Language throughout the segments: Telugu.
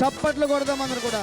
చప్పట్లు కొడదాం అందరు కూడా.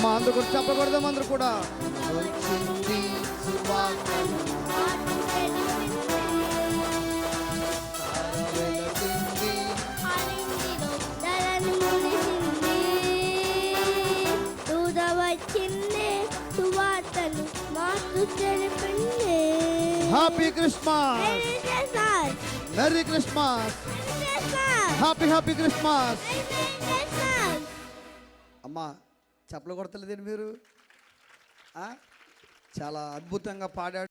అమ్మ అందుకు చెప్పకూడదు అందరు కూడా. Happy Christmas merry Christmas happy happy Christmas అమ్మా చెప్పలు కొడతలేదండి మీరు చాలా అద్భుతంగా పాడాడు.